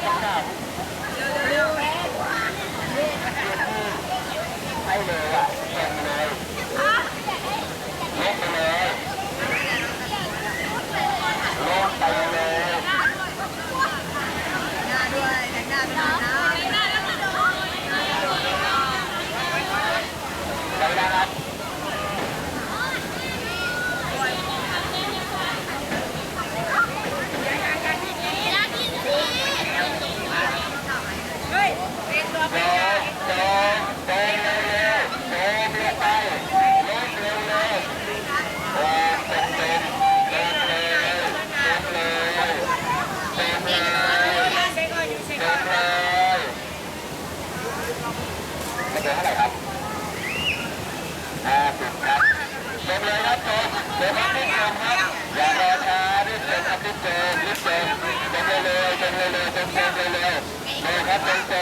Yeah. งเลยครับส่งส่งรีบส่งครับอย่ารอช้ารีบส่งครับรีบส่งรีบส่เส่งเลยเลยส่งเลยเลยส่งเลยเลยเลยครับส่ง